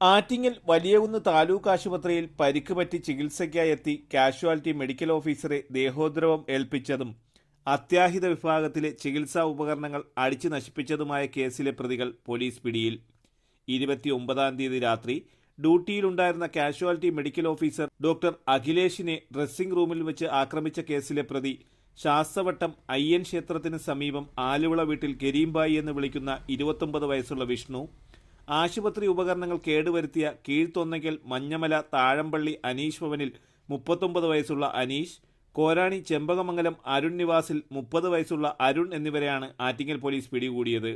ആറ്റിങ്ങൽ വലിയകുന്ന് താലൂക്ക് ആശുപത്രിയിൽ പരിക്ക് പറ്റി ചികിത്സയ്ക്കായി എത്തി കാഷ്വാലിറ്റി മെഡിക്കൽ ഓഫീസറെ ദേഹോദ്രവം ഏൽപ്പിച്ചതും അത്യാഹിത വിഭാഗത്തിലെ ചികിത്സാ ഉപകരണങ്ങൾ അടിച്ചു നശിപ്പിച്ചതുമായ കേസിലെ പ്രതികൾ പോലീസ് പിടിയിൽ. ഇരുപത്തിയൊമ്പതാം തീയതി രാത്രി ഡ്യൂട്ടിയിലുണ്ടായിരുന്ന കാഷ്വാലിറ്റി മെഡിക്കൽ ഓഫീസർ ഡോക്ടർ അഖിലേഷിനെ ഡ്രസ്സിംഗ് റൂമിൽ വെച്ച് ആക്രമിച്ച കേസിലെ പ്രതി ശാസ്തവട്ടം അയ്യൻ ക്ഷേത്രത്തിന് സമീപം ആലുവിള വീട്ടിൽ കരീംബായി എന്ന് വിളിക്കുന്ന ഇരുപത്തൊമ്പത് വയസ്സുള്ള വിഷ്ണു ആശുപത്രി ഉപകരണങ്ങൾ കേടുവരുത്തിയ കീഴ്ത്തൊന്നയ്ക്കൽ മഞ്ഞമല താഴമ്പള്ളി അനീഷ് ഭവനിൽ മുപ്പത്തൊമ്പത് വയസ്സുള്ള അനീഷ് കോരാണി ചെമ്പകമംഗലം അരുൺ നിവാസിൽ മുപ്പത് വയസ്സുള്ള അരുൺ എന്നിവരെയാണ് ആറ്റിങ്ങൽ പോലീസ് പിടികൂടിയത്.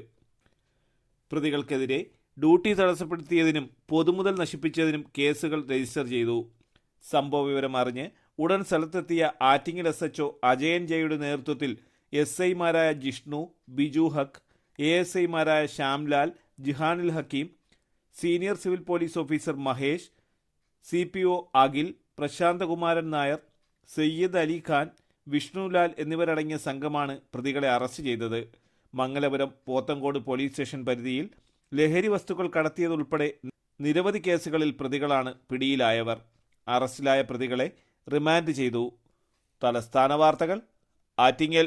പ്രതികൾക്കെതിരെ ഡ്യൂട്ടി തടസ്സപ്പെടുത്തിയതിനും പൊതുമുതൽ നശിപ്പിച്ചതിനും കേസുകൾ രജിസ്റ്റർ ചെയ്തു. സംഭവ വിവരം അറിഞ്ഞ് ഉടൻ സ്ഥലത്തെത്തിയ Attingal S H O Ajayan ജയുടെ നേതൃത്വത്തിൽ എസ് ഐമാരായ ജിഷ്ണു ബിജു ഹക്ക് എ എസ് ഐമാരായ Shyamlal Jihanul Hakeem senior civil police officer Mahesh C P O Akhil Prasanthakumaran Nair Sayyid Ali Khan Vishnulal എന്നിവരടങ്ങിയ സംഘമാണ് പ്രതികളെ അറസ്റ്റ് ചെയ്തത്. മംഗലപുരം പോത്തങ്കോട് പോലീസ് സ്റ്റേഷൻ പരിധിയിൽ ലഹരി വസ്തുക്കൾ കടത്തിയതുൾപ്പെടെ നിരവധി കേസുകളിൽ പ്രതികളാണ് പിടിയിലായവർ. അറസ്റ്റിലായ പ്രതികളെ റിമാൻഡ് ചെയ്തു. തലസ്ഥാന വാർത്തകൾ ആറ്റിങ്ങൽ.